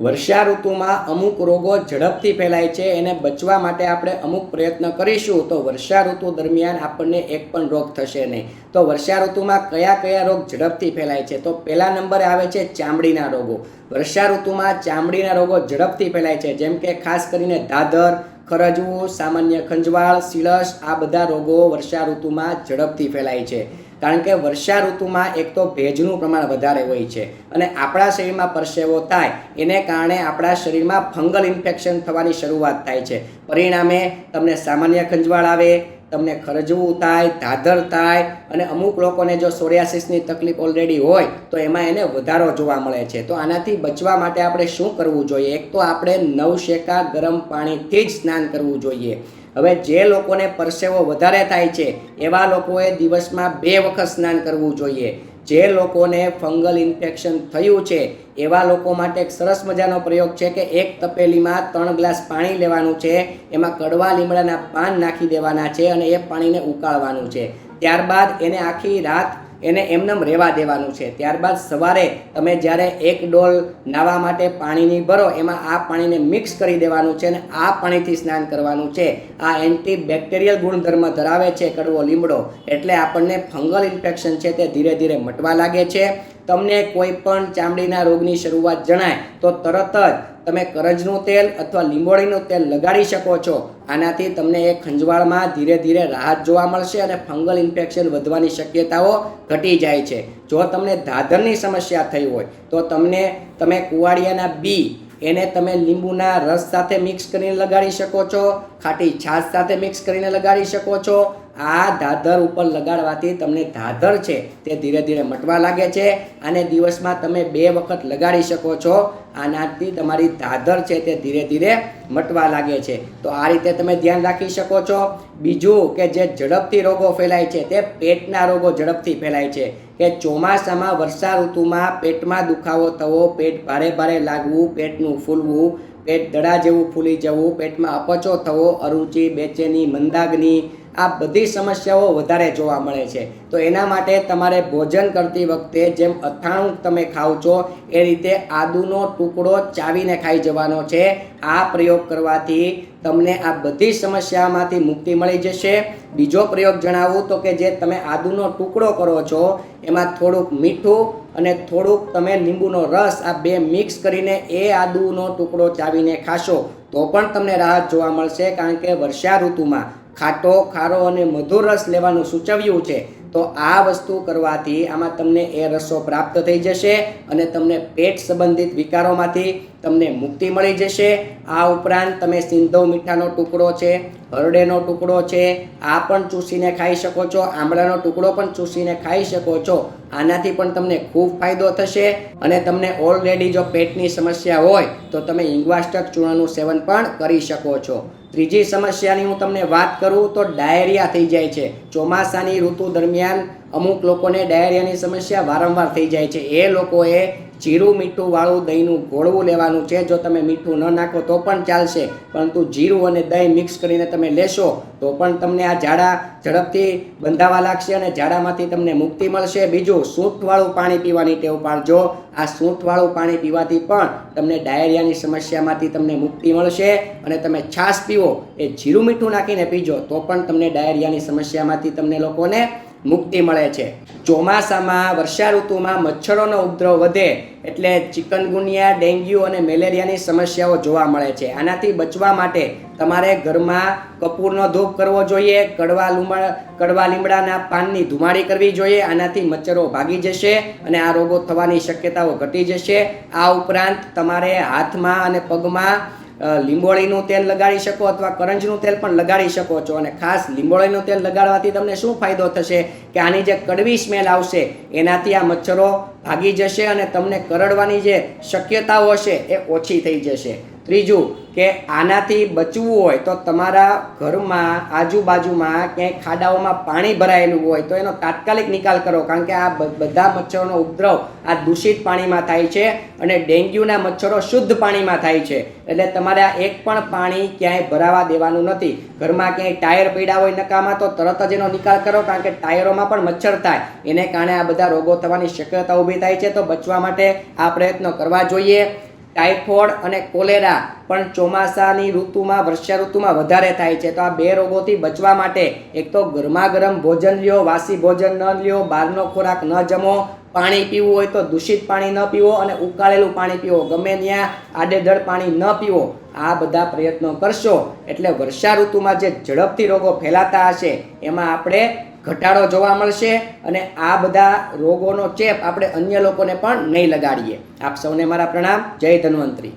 વર્ષા ઋતુમાં અમુક રોગો ઝડપથી ફેલાય છે, એને બચવા માટે આપણે અમુક પ્રયત્ન કરીશું, તો વર્ષા ઋતુ દરમિયાન આપણને એક પણ રોગ થશે નહીં. તો વર્ષા ઋતુમાં કયા કયા રોગ ઝડપથી ફેલાય છે? તો પહેલા નંબરે આવે છે ચામડીના રોગો. વર્ષા ઋતુમાં ચામડીના રોગો ઝડપથી ફેલાય છે, જેમ કે ખાસ કરીને ધાધર ખરજવું સામાન્ય ખંજવાળ સિલસ આ બધા રોગો વર્ષા ઋતુમાં ઝડપથી ફેલાય છે. કારણ કે વર્ષા ઋતુમાં એક તો ભેજનું પ્રમાણ વધારે હોય છે અને આપણા શરીરમાં પરસેવો થાય, એને કારણે આપણા શરીરમાં ફંગલ ઇન્ફેક્શન થવાની શરૂઆત થાય છે. પરિણામે તમને સામાન્ય ખંજવાળ આવે, તમને ખરજવું થાય, ધાધર થાય અને અમુક લોકોને જો સોરિયાસિસની તકલીફ ઓલરેડી હોય, તો એમાં એને વધારો જોવા મળે છે. તો આનાથી બચવા માટે આપણે શું કરવું જોઈએ? એક તો આપણે નવશેકા ગરમ પાણીથી જ સ્નાન કરવું જોઈએ. હવે જે લોકોને પરસેવો વધારે થાય છે, એવા લોકોએ દિવસમાં બે વખત સ્નાન કરવું જોઈએ. જે લોકોને ફંગલ ઇન્ફેક્શન થયું છે, એવા લોકો માટે એક સરસ મજાનો પ્રયોગ છે કે એક તપેલીમાં ત્રણ ગ્લાસ પાણી લેવાનું છે, એમાં કડવા લીમડાના પાન નાખી દેવાના છે અને એ પાણીને ઉકાળવાનું છે. ત્યારબાદ એને આખી રાત એને એમનેમ રહેવા દેવાનું છે. ત્યારબાદ સવારે તમે જ્યારે એક ડોલ નાવા માટે પાણીની ભરો, એમાં આ પાણીને મિક્સ કરી દેવાનું છે અને આ પાણીથી સ્નાન કરવાનું છે. આ એન્ટી બેક્ટેરિયલ ગુણધર્મ ધરાવે છે કડવો લીમડો. એટલે આપણને ફંગલ ઇન્ફેક્શન છે તે ધીરે ધીરે મટવા લાગે છે. તમને કોઈ પણ ચામડીના રોગની શરૂઆત જણાય તો તરત જ તમે કરજનું તેલ અથવા લીંબોળીનું તેલ લગાડી શકો છો. આનાથી તમને એ ખંજવાળમાં ધીરે ધીરે રાહત જોવા મળશે અને ફંગલ ઇન્ફેક્શન વધવાની શક્યતાઓ ઘટી જાય છે. જો તમને ધાધરની સમસ્યા થઈ હોય, તો તમને, તમે કુવાડિયાના બી, એને તમે લીંબુના રસ સાથે મિક્સ કરીને લગાડી શકો છો, ખાટી છાશ સાથે મિક્સ કરીને લગાડી શકો છો આ ધાધર ઉપર લગાડવાથી તમને ધાધર છે તે ધીરે ધીરે મટવા લાગે છે અને દિવસમાં તમે બે વખત લગાડી શકો છો. આનાથી તમારી ધાધર છે તે ધીરે ધીરે મટવા લાગે છે. તો આ રીતે તમે ધ્યાન રાખી શકો છો. બીજું કે જે ઝડપથી રોગો ફેલાય છે તે પેટના રોગો ઝડપથી ફેલાય છે. કે ચોમાસામાં વર્ષા ઋતુમાં પેટમાં દુખાવો થવો, પેટ ભારે ભારે લાગવું, પેટનું ફૂલવું, પેટ દડા જેવું ફૂલી જવું, પેટમાં અપચો થવો, અરુચિ, બેચેની, મંદાગ્નિ આ બધી સમસ્યાઓ વધારે જોવા મળે છે. તો એના માટે તમારે ભોજન કરતી વખતે જેમ અથાણું તમે ખાઓ છો, એ રીતે આદુનો ટુકડો ચાવીને ખાઈ જવાનો છે. આ પ્રયોગ કરવાથી તમને આ બધી સમસ્યામાંથી મુક્તિ મળી જશે. બીજો પ્રયોગ જણાવું તો કે જે તમે આદુનો ટુકડો કરો છો, એમાં થોડુંક મીઠું અને થોડુંક તમે લીંબુનો રસ આ બે મિક્સ કરીને એ આદુનો ટુકડો ચાવીને ખાશો, તો પણ તમને રાહત જોવા મળશે કારણ કે વર્ષા ઋતુમાં ખાટો, ખારો અને મધુર રસ લેવાનું સૂચવ્યું છે, તો આ વસ્તુ કરવાથી આમાં તમને એ રસો પ્રાપ્ત થઈ જશે અને તમને પેટ સંબંધિત વિકારોમાંથી તમને મુક્તિ મળી જશે. આ ઉપરાંત તમે સિંધવ મીઠાનો ટુકડો છે, હરડેનો ટુકડો છે, આ પણ ચૂસીને ખાઈ શકો છો આંબળાનો ટુકડો પણ ચૂસીને ખાઈ શકો છો. આનાથી પણ તમને ખૂબ ફાયદો થશે અને તમને ઓલરેડી જો પેટની સમસ્યા હોય, તો તમે ઇંગવાસ્ટક ચૂર્ણનું સેવન પણ કરી શકો છો. ત્રીજી સમસ્યાની હું તમને વાત કરું તો ડાયરિયા થઈ જાય છે. ચોમાસાની ઋતુ દરમિયાન અમુક લોકોને ડાયરિયાની સમસ્યા વારંવાર થઈ જાય છે. એ લોકોએ જીરું મીઠું વાળું દહીંનું ઘોળવું લેવાનું છે. જો તમે મીઠું ન નાખો તો પણ ચાલશે. પરંતુ જીરું અને દહીં મિક્સ કરીને તમે લેશો તો પણ તમને આ ઝાડા ઝડપથી બંધાવા લાગશે અને ઝાડામાંથી તમને મુક્તિ મળશે. બીજું, સૂંઠવાળું પાણી પીવાની ટેવ પાડજો. આ સૂંઠવાળું પાણી પીવાથી પણ તમને ડાયરિયાની સમસ્યામાંથી તમને મુક્તિ મળશે અને તમે છાશ પીવો. એ જીરું મીઠું નાખીને પીજો તો પણ તમને ડાયરિયાની સમસ્યામાંથી તમને લોકોને મુક્તિ મળે છે. ચોમાસામાં વર્ષા ઋતુમાં મચ્છરોનો ઉપદ્રવ વધે એટલે ચિકનગુનિયા, ડેન્ગ્યુ અને મેલેરિયાની સમસ્યાઓ જોવા મળે છે. આનાથી બચવા માટે તમારે ઘરમાં કપૂરનો ધૂપ કરવો જોઈએ, કડવા લીમડા કડવા લીમડાના પાનની ધુમાડી કરવી જોઈએ, આનાથી મચ્છરો ભાગી જશે અને આ રોગો થવાની શક્યતાઓ ઘટી જશે. આ ઉપરાંત તમારે હાથમાં અને પગમાં લીંબોળીનું તેલ લગાડી શકો અથવા કરંજનું તેલ પણ લગાડી શકો છો. અને ખાસ લીંબોળીનું તેલ લગાડવાથી તમને શું ફાયદો થશે કે આની જે કડવી સ્મેલ આવશે, એનાથી આ મચ્છરો ભાગી જશે અને તમને કરડવાની જે શક્યતાઓ હશે એ ઓછી થઈ જશે. ત્રીજું કે આનાથી બચવું હોય તો તમારા ઘરમાં આજુબાજુમાં ક્યાંય ખાડાઓમાં પાણી ભરાયેલું હોય તો એનો તાત્કાલિક નિકાલ કરો. કારણ કે આ બધા મચ્છરોનો ઉપદ્રવ આ દૂષિત પાણીમાં થાય છે અને ડેન્ગ્યુના મચ્છરો શુદ્ધ પાણીમાં થાય છે. એટલે તમારે આ એક પણ પાણી ક્યાંય ભરાવા દેવાનું નથી. ઘરમાં ક્યાંય ટાયર પીડા હોય નકામાં તો તરત જ એનો નિકાલ કરો કારણ કે ટાયરોમાં પણ મચ્છર થાય. એને કારણે આ બધા રોગો થવાની શક્યતા ઊભી થાય છે. તો બચવા માટે આ પ્રયત્નો કરવા જોઈએ. ટાઇફોઇડ અને કોલેરા પણ ચોમાસાની ઋતુમાં, વર્ષા ઋતુમાં વધારે થાય છે. તો આ બે રોગોથી બચવા માટે એક તો ગરમા ગરમ ભોજન લ્યો, વાસી ભોજન ન લ્યો, બહારનો ખોરાક ન જમો, પાણી પીવું હોય તો દૂષિત પાણી ન પીવો અને ઉકાળેલું પાણી પીવો. ગમે ત્યાં આડેધડ પાણી ન પીવો, આ બધા પ્રયત્નો કરશો. એટલે વર્ષા ઋતુમાં જે ઝડપથી રોગો ફેલાતા હશે, એમાં આપણે ઘટાડો જોવા મળશે અને આ બધા રોગોનો ચેપ આપણે અન્ય લોકોને પણ નહીં લગાડીએ. આપ સૌને મારા પ્રણામ. જય ધન્વંતરી.